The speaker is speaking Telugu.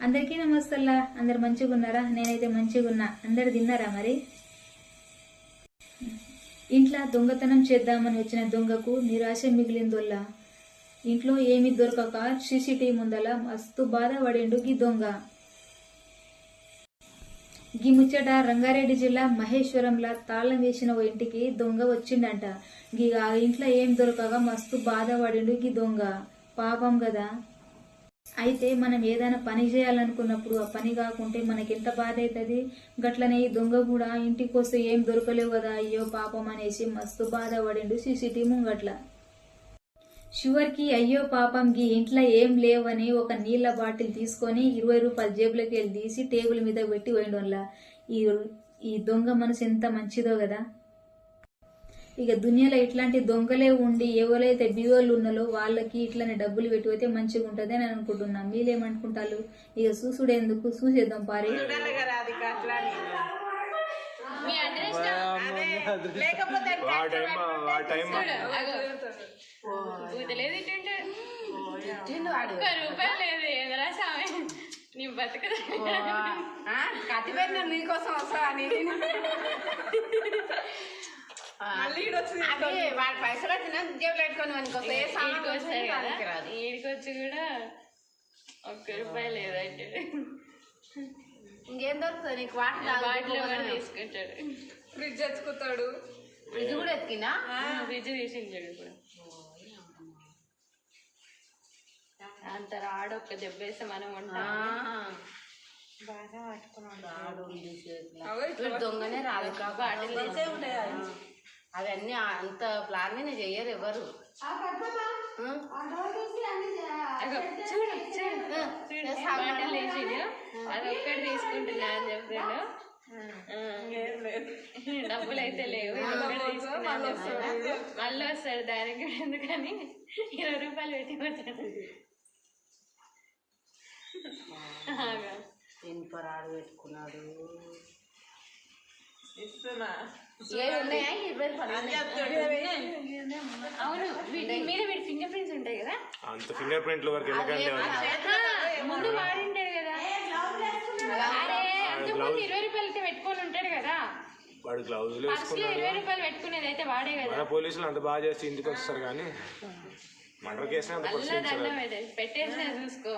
అందరికీ నమస్తల్లా. అందరు మంచిగా ఉన్నారా నేనైతే మంచిగా ఉన్నా అందరు తిన్నారా మరి? ఇంట్లో దొంగతనం చేద్దామని వచ్చిన దొంగకు నిరాశ మిగిలిందొల్లా. ఇంట్లో ఏమి దొరకక సీసీటీవీ ముందల మస్తు బాధపడిండు గీ దొంగ. గీ ముచ్చట రంగారెడ్డి జిల్లా మహేశ్వరంలా తాళం వేసిన ఓ ఇంటికి దొంగ వచ్చిండంట. గీ ఆ ఇంట్లో ఏం దొరకగా మస్తు బాధపడిండు గీ దొంగ. పాపం కదా అయితే మనం ఏదైనా పని చేయాలనుకున్నప్పుడు ఆ పని కాకుంటే మనకి ఎంత బాధ అవుతుంది గట్లనే ఈ దొంగ కూడా ఇంటికి వస్తే ఏం దొరకలేవు కదా అయ్యో పాపం అనేసి మస్తు బాధపడిండు సీసీటీవీ ముంగట్ల. షువర్కి అయ్యో పాపం గీ ఇంట్లో ఏం లేవని ఒక నీళ్ళ బాటిల్ తీసుకొని ఇరవై రూపాయల జేబులోకి వెళ్ళి తీసి టేబుల్ మీద పెట్టి పోయిండోన్లా. ఈ ఈ దొంగ మనసు ఎంత మంచిదో కదా? ఇక దునియాలో ఇట్లాంటి దొంగలే ఉండి ఎవరైతే బియోళ్ళు ఉన్నారో వాళ్ళకి ఇట్లనే డబ్బులు పెట్టి పోతే మంచిగా ఉంటుంది అని అనుకుంటున్నాం. మీరేమనుకుంటారు? ఇక చూసుడు ఎందుకు చూసేద్దాం పారి నీ బతుకదా? కత్తి పెట్టిన నీకోసం వస్తా అని మళ్ళీ అదే వాడి పైసలు వచ్చిన పెట్టుకొని ఏ వచ్చినా రాదు. కూడా ఒక్క రూపాయి లేదంటే. ఇంకేం దొరుకుతుంది నీకు? వాటర్ బాటిల్ కూడా తీసుకుంటాడు ఫ్రిడ్జ్ ఎత్తుకుతాడు. ఫ్రిడ్జ్ కూడా ఎత్తికినా ఫ్రిడ్జ్ తీసించాడు ఇప్పుడు. అంత రాడు ఒక్క దెబ్బేస్తే మనం ఉంటాం. వీడు దొంగనే రాదు తీసి అవన్నీ అంత ప్లాన్ మీద చెయ్యరు ఎవరు. చూడు చూడు. వేసిండు తీసుకుంటున్నా అని డబ్బులు అయితే లేవు. మళ్ళీ వస్తాడు. దానికి ఎందుకని? ఇరవై రూపాయలు పెట్టి పోతాడు. ఇనుపరాడు పెట్టుకున్నాడు. ఇస్తున్నా. ఏవి ఉన్నాయా? ఇరవై? అవును వీటి మీద వీడి ఫింగర్ ప్రింట్స్ ఉంటాయి కదా? అంత ఫింగర్ ప్రింట్ల వరకు ముందు వాడింటాడు కదా. అరే అంతకుముందు ఇరవై రూపాయలు అయితే పెట్టుకొని ఉంటాడు కదా. వాడు గ్లౌజులు ఇరవై రూపాయలు పెట్టుకునేది అయితే వాడే కదా. మన పోలీసులు అంత బాగా చేసి ఇంటికి వస్తారు కానీ మర్డర్ కేసుని అంత పెట్టేసిన చూసుకో.